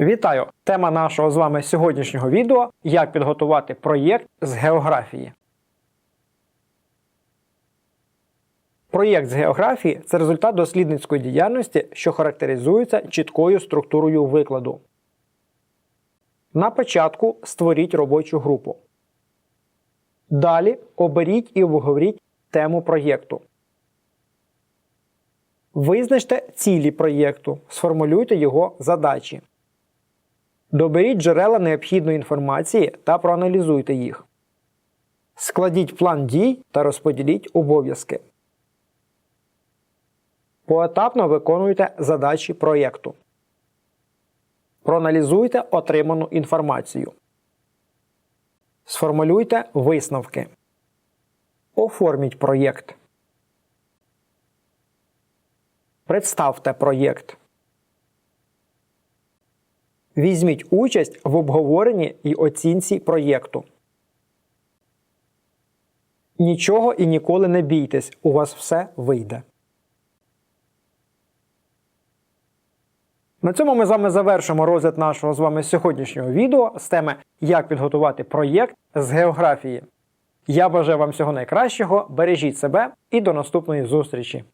Вітаю! Тема нашого з вами сьогоднішнього відео як підготувати проєкт з географії. Проєкт з географії це результат дослідницької діяльності, що характеризується чіткою структурою викладу. На початку створіть робочу групу. Далі оберіть і обговоріть тему проєкту. Визначте цілі проєкту, сформулюйте його задачі. Доберіть джерела необхідної інформації та проаналізуйте їх. Складіть план дій та розподіліть обов'язки. Поетапно виконуйте задачі проєкту. Проаналізуйте отриману інформацію. Сформулюйте висновки. Оформіть проєкт. Представте проєкт. Візьміть участь в обговоренні і оцінці проєкту. Нічого і ніколи не бійтесь, у вас все вийде. На цьому ми з вами завершимо розгляд нашого з вами сьогоднішнього відео з теми Як підготувати проєкт з географії. Я бажаю вам всього найкращого, бережіть себе і до наступної зустрічі!